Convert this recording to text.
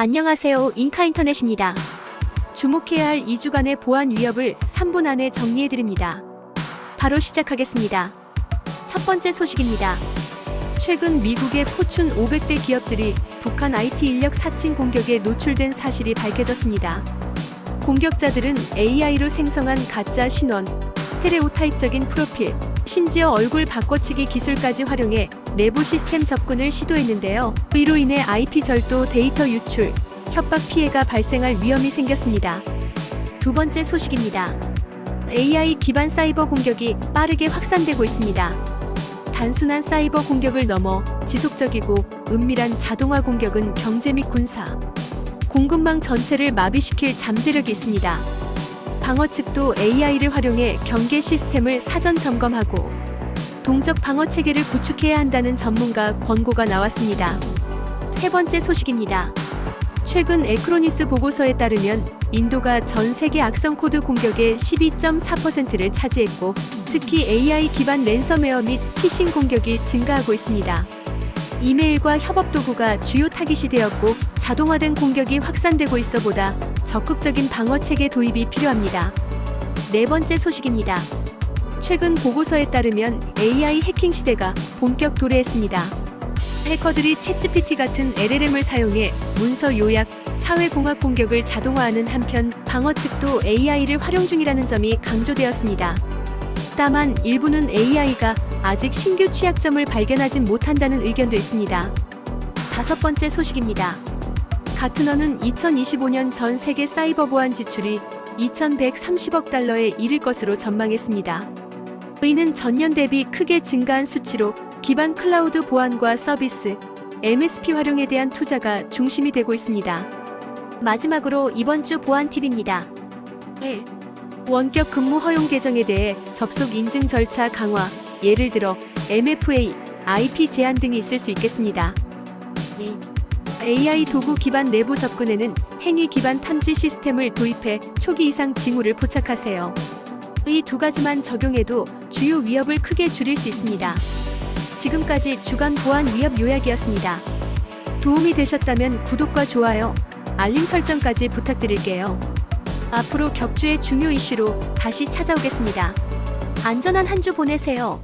안녕하세요. 인카인터넷입니다. 주목해야 할 2주간의 보안 위협을 3분 안에 정리해드립니다. 바로 시작하겠습니다. 첫 번째 소식입니다. 최근 미국의 포춘 500대 기업들이 북한 IT 인력 사칭 공격에 노출된 사실이 밝혀졌습니다. 공격자들은 AI로 생성한 가짜 신원, 스테레오타입적인 프로필, 심지어 얼굴 바꿔치기 기술까지 활용해 내부 시스템 접근을 시도했는데요. 이로 인해 IP 절도 데이터 유출, 협박 피해가 발생할 위험이 생겼습니다. 두 번째 소식입니다. AI 기반 사이버 공격이 빠르게 확산되고 있습니다. 단순한 사이버 공격을 넘어 지속적이고 은밀한 자동화 공격은 경제 및 군사, 공급망 전체를 마비시킬 잠재력이 있습니다. 방어 측도 AI를 활용해 경계 시스템을 사전 점검하고 동적 방어 체계를 구축해야 한다는 전문가 권고가 나왔습니다. 세 번째 소식입니다. 최근 에크로니스 보고서에 따르면 인도가 전 세계 악성 코드 공격의 12.4%를 차지했고 특히 AI 기반 랜섬웨어 및 피싱 공격이 증가하고 있습니다. 이메일과 협업 도구가 주요 타깃이 되었고 자동화된 공격이 확산되고 있어 보다 적극적인 방어 체계 도입이 필요합니다. 네 번째 소식입니다. 최근 보고서에 따르면 AI 해킹 시대가 본격 도래했습니다. 해커들이 챗GPT 같은 LLM을 사용해 문서 요약, 사회공학 공격을 자동화하는 한편 방어 측도 AI를 활용 중이라는 점이 강조되었습니다. 다만 일부는 AI가 아직 신규 취약점을 발견하진 못한다는 의견도 있습니다. 다섯 번째 소식입니다. 가트너는 2025년 전 세계 사이버 보안 지출이 2,130억 달러에 이를 것으로 전망했습니다. 이는 전년 대비 크게 증가한 수치로 기반 클라우드 보안과 서비스, MSP 활용에 대한 투자가 중심이 되고 있습니다. 마지막으로 이번 주 보안 팁입니다. 1. 원격 근무 허용 계정에 대해 접속 인증 절차 강화, 예를 들어 MFA, IP 제한 등이 있을 수 있겠습니다. 2. AI 도구 기반 내부 접근에는 행위 기반 탐지 시스템을 도입해 초기 이상 징후를 포착하세요. 이 두 가지만 적용해도 주요 위협을 크게 줄일 수 있습니다. 지금까지 주간 보안 위협 요약이었습니다. 도움이 되셨다면 구독과 좋아요, 알림 설정까지 부탁드릴게요. 앞으로 격주의 중요 이슈로 다시 찾아오겠습니다. 안전한 한 주 보내세요.